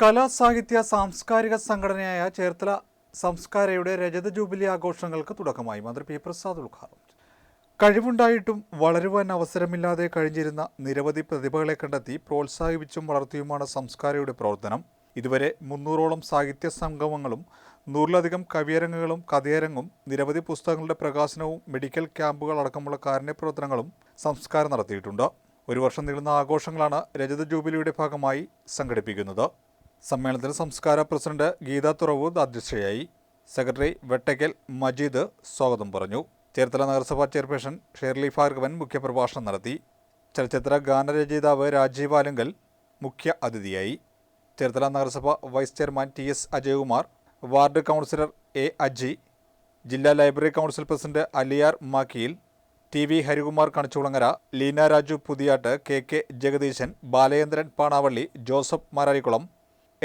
കലാ സാഹിത്യ സാംസ്കാരിക സംഘടനയായ ചേർത്തല സംസ്കാരയുടെ രജത ജൂബിലി ആഘോഷങ്ങൾക്ക് തുടക്കമായി. മന്ത്രി പി പ്രസാദ് ഉദ്ഘാടനം കഴിവുണ്ടായിട്ടും വളരുവാൻ അവസരമില്ലാതെ കഴിഞ്ഞിരുന്ന നിരവധി പ്രതിഭകളെ കണ്ടെത്തി പ്രോത്സാഹിപ്പിച്ചും വളർത്തിയുമാണ് സംസ്കാരയുടെ പ്രവർത്തനം. ഇതുവരെ മുന്നൂറോളം സാഹിത്യ സംഗമങ്ങളും നൂറിലധികം കവിയരങ്ങുകളും കഥയരങ്ങും നിരവധി പുസ്തകങ്ങളുടെ പ്രകാശനവും മെഡിക്കൽ ക്യാമ്പുകൾ അടക്കമുള്ള കാരുണ്യ പ്രവർത്തനങ്ങളും സംസ്കാരം നടത്തിയിട്ടുണ്ട്. ഒരു വർഷം നീളുന്ന ആഘോഷങ്ങളാണ് രജത ജൂബിലിയുടെ ഭാഗമായി സംഘടിപ്പിക്കുന്നത്. സമ്മേളനത്തിൽ സംസ്കാര പ്രസിഡന്റ് ഗീത തുറവൂദ് അധ്യക്ഷയായി സെക്രട്ടറി വെട്ടയ്ക്കൽ മജീദ് സ്വാഗതം പറഞ്ഞു. ചേർത്തല നഗരസഭാ ചെയർപേഴ്സൺ ഷേർലി ഭാർഗവൻ മുഖ്യപ്രഭാഷണം നടത്തി. ചലച്ചിത്ര ഗാനരചയിതാവ് രാജീവ് ആലുങ്കൽ മുഖ്യ അതിഥിയായി. ചേർത്തല നഗരസഭ vice chairman T S Ajayakumar ward councillor A Aji ജില്ലാ library council president Aliyar Makkiyil T V Harikumar Kanichukulangara Leena Raju Puthiyattu K K Jagadeesan Balachandran Panavally Joseph Mararikulam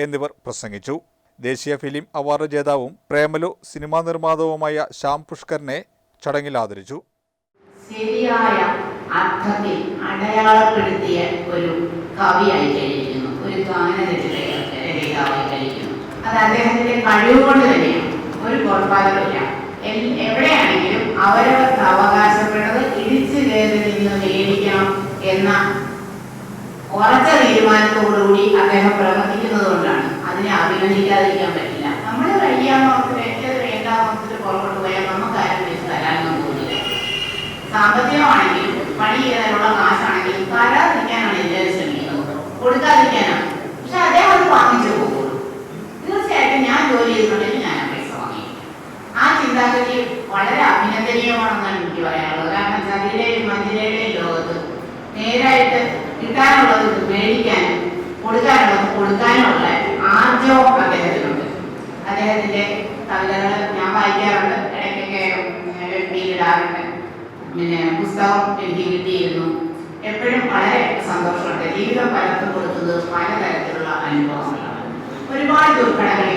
എന്നിവർ പ്രസംഗിച്ചു. ദേശീയ ഫിലിം അവാർഡ് ജേതാവും പ്രേമലു സിനിമാ നിർമ്മാതാവുമായ ശ്യാം പുഷ്കറിനെ ചടങ്ങിൽ ആദരിച്ചു. ശരിയായ അർത്ഥത്തിൽ അടയാളപ്പെടുത്തിയ ഒരു കവിയായി കഴിഞ്ഞിരിക്കുന്നു. ഒരു ഗാനരചയിതാവായി കഴിഞ്ഞിരിക്കുന്നു. അത് അദ്ദേഹത്തിന്റെ കഴിവുകൊണ്ട് തന്നെയാണ്. ഒരു കുഴപ്പമില്ല. എവിടെയാണെങ്കിലും അവരവർക്ക് അവകാശപ്പെട്ടത് ഇടിച്ചു കയറി നിന്ന് മേടിക്കണം എന്ന ഉറച്ച തീരുമാനത്തോടുകൂടി അദ്ദേഹം പ്രവർത്തിക്കുന്നത് കൊണ്ടാണ് അതിനെ അഭിനന്ദിക്കാതിരിക്കാൻ പറ്റില്ല. നമ്മൾ കഴിയാമോർത്തിൽ വേണ്ട വേണ്ടാമോർത്തിൽ പുറകോട്ട് പോയാൽ നമുക്ക് ആരും വെച്ച് തരാനൊന്നും തോന്നില്ല സാമ്പത്തികമാണെങ്കിലും പണി ചെയ്യാനുള്ള കാശാണെങ്കിലും തരാതിരിക്കാനാണ് എല്ലാവരും ശ്രമിക്കുന്നത്. കൊടുക്കാതിരിക്കാനാണ്. പക്ഷെ അദ്ദേഹം അത് വാങ്ങിച്ചു പോകുള്ളൂ തീർച്ചയായിട്ടും ഞാൻ ജോലി ചെയ്തിട്ടുണ്ടെങ്കിൽ ഞാൻ പൈസ വാങ്ങിക്കും ആ ചിന്താഗതി വളരെ അഭിനന്ദനീയമാണെന്നാണ് എനിക്ക് പറയാനുള്ളത്. കാരണം ചതിയുടെയും മന്ദിരയുടെയും ലോകത്ത് നേരായിട്ട് കിട്ടാനുള്ളത് മേടിക്കാനും കൊടുക്കാനുള്ളത് കൊടുക്കാനുമുള്ള ആർജവം അദ്ദേഹത്തിനുണ്ട് അദ്ദേഹത്തിന്റെ കവിതകൾ ഞാൻ വായിക്കാറുണ്ട്. ഇടയ്ക്കൊക്കെ എഴുതിയിടാറുണ്ട് പിന്നെ പുസ്തകം എനിക്ക് കിട്ടിയിരുന്നു. എപ്പോഴും വളരെ സന്തോഷമുണ്ട്. ജീവിതം പലർത്തും കൊടുത്തത് പലതരത്തിലുള്ള അനുഭവങ്ങളാണ്. ഒരുപാട് ദുർഘടങ്ങളിൽ